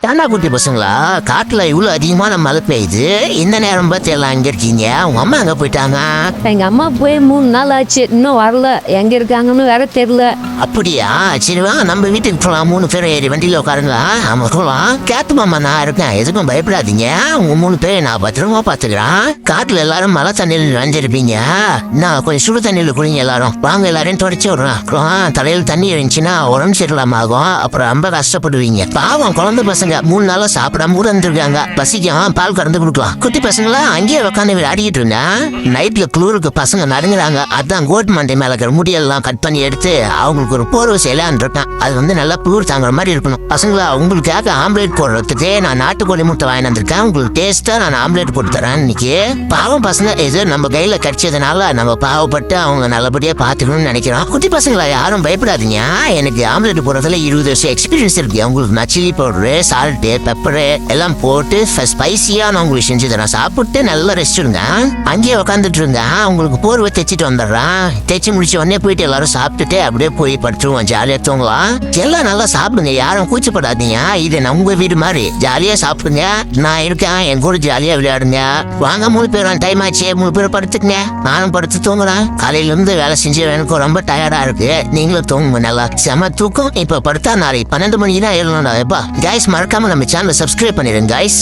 தானா குட்டி பசங்களா? காட்டுல இவ்வளவு அதிகமான மழை பெய்யுது. இந்த நேரம் பார்த்து எல்லாம் அங்க இருக்கீங்க? உங்க அம்மா அங்க போயிட்டாங்க? எங்க அம்மா போய் மூணு நாள் ஆச்சு. இன்னும் வரல. எங்க இருக்காங்கன்னு வேற தெரியல. அப்படியா? சரி வா நம்ம வீட்டுக்கு போலாம். மூணு பேரும் ஏறி வண்டியில உட்காருங்க. ஆமா போலாம். கேத்து மாமா நான் இருக்கேன். எதுக்கும் பயப்படாதீங்க. உங்க மூணு பேரை நான் பத்திரமா பாத்துக்கிறேன் காட்டுல எல்லாரும் மழை தண்ணியில் நனைஞ்சிருப்பீங்க. நான் கொஞ்சம் சுடு தண்ணியில் குடிங்க எல்லாரும். வாங்க எல்லாரையும் தொடச்சி விடுறேன். தலையில் தண்ணி இருந்துச்சுன்னா உடம்பு சரியில்லாம ஆகும். அப்புறம் ரொம்ப கஷ்டப்படுவீங்க. பாவம் குழந்தை பசங்க மூணு நாளா சாப்பிடாம கூட இருந்திருக்காங்க. பசிக்கும் பால் கறந்து கொடுக்கலாம். குட்டி பசங்களா அங்கேயே உட்காந்து விளையாடிட்டு இருந்தேன் நைட்ல குளிருக்கு பசங்க நடுங்குறாங்க. அதான் கோட் மண்டை மேல இருக்கிற முடியெல்லாம் கட் பண்ணி எடுத்து அவங்களுக்கு ஒரு போர்வை செய்யலான்னு இருக்கேன். அது வந்து நல்லா குளிர் தாங்குற மாதிரி இருக்கணும். பசங்களா உங்களுக்காக ஆம்லேட் போடுறதுக்கு நான் நாட்டுக்கோழி முட்டை வாங்கி வந்திருக்கேன். உங்களுக்கு டேஸ்டா நான் ஆம்லேட் போட்டு தரேன் இன்னைக்கு. பாவம் பசங்க ஏதோ நம்ம கையில கிடைச்சதுனால நம்ம பாவப்பட்டு அவங்க நல்லபடியா பாத்துக்கணும்னு நினைக்கிறோம். குட்டி பசங்களா யாரும் பயப்படாதீங்க. எனக்கு ஆம்லேட் போடுறதுல இருபது வருஷம் எக்ஸ்பீரியன்ஸ் இருக்கு. உங்களுக்கு நான் சில்லி பவுடரு சால்ட்டு பெப்பரு எல்லாம் போட்டு ஸ்பைசியாக நான் உங்களுக்கு செஞ்சு தரேன் சாப்பிட்டு நல்லா ரெஸ்ட் இருங்க அங்கேயே உட்காந்துட்டு இருங்க. உங்களுக்கு போர்வை தைச்சிட்டு வந்துடுறேன். தைச்சு முடிச்ச உடனே போயிட்டு எல்லாரும் சாப்பிட்டுட்டு அப்படியே போய் படுத்துருவோம். ஜாலியாக தூங்கலாம். எல்லாம் நல்லா சாப்பிடுங்க. யாரும் கூச்சப்படாதீங்க. இது நம்ம வீடு மாதிரி. ஜாலியாக சாப்பிடுங்க. நான் இருக்கேன். என் கூட ஜாலியாக விளையாடுங்க. வாங்க மூணு பேரும். டைம் ஆச்சு. மூணு பேரும் படுத்துக்கங்க. நானும் படுத்து தூங்குறேன். காலையிலேருந்து வேலை செஞ்சு எனக்கு ரொம்ப டயர்டாக இருக்கு. நீங்களும் தூங்குங்க நல்லா. செம தூக்கம். இப்போ படுத்தா நாளைக்கு பன்னெண்டு மணிக்கு தான் எழுதணும் எப்பா கைஸ் மறக்காம நம்ம சேனலை சப்ஸ்கிரைப் பண்ணிடுங்க கைஸ்